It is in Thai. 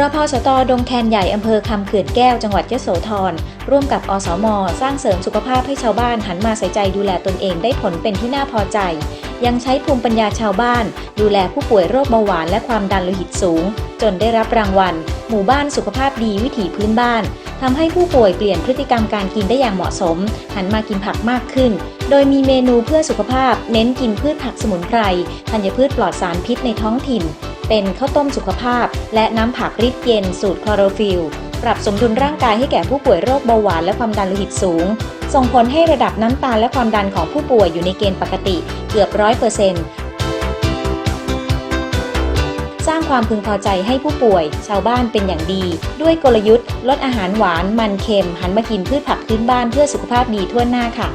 รพสตดงแคนใหญ่อำเภอคำเขื่อนแก้วจังหวัดยโสธรร่วมกับอสม สร้างเสริมสุขภาพให้ชาวบ้านหันมาใส่ใจดูแลตนเองได้ผลเป็นที่น่าพอใจ ยังใช้ภูมิปัญญาชาวบ้าน ดูแลผู้ป่วยโรคเบาหวานและความดันโลหิตสูง จนได้รับรางวัล หมู่บ้านสุขภาพดีวิถีพื้นบ้านทำให้ผู้ป่วยเปลี่ยนพฤติกรรมการกินได้อย่างเหมาะสม หันมากินผักมากขึ้น โดยมีเมนูเพื่อสุขภาพ เน้นกินพืชผักสมุนไพรธัญพืชปลอดสารพิษในท้องถิ่น เป็นข้าวต้มสุขภาพ และน้ำผักริดเย็นสูตรคลอโรฟิลปรับสมดุลร่างกายให้แก่ผู้ป่วยโรคเบาหวานและความดันโลหิตสูง ส่งผลให้ระดับน้ำตาลและความดันของผู้ป่วยอยู่ในเกณฑ์ปกติเกือบร้อยเปอร์เซ็นต์สร้างความพึงพอใจให้ผู้ป่วย ชาวบ้านเป็นอย่างดี ด้วยกลยุทธ์ ลดอาหารหวานมันเค็ม หันมากินพืชผักพื้นบ้านเพื่อสุขภาพดีทั่วหน้าค่ะ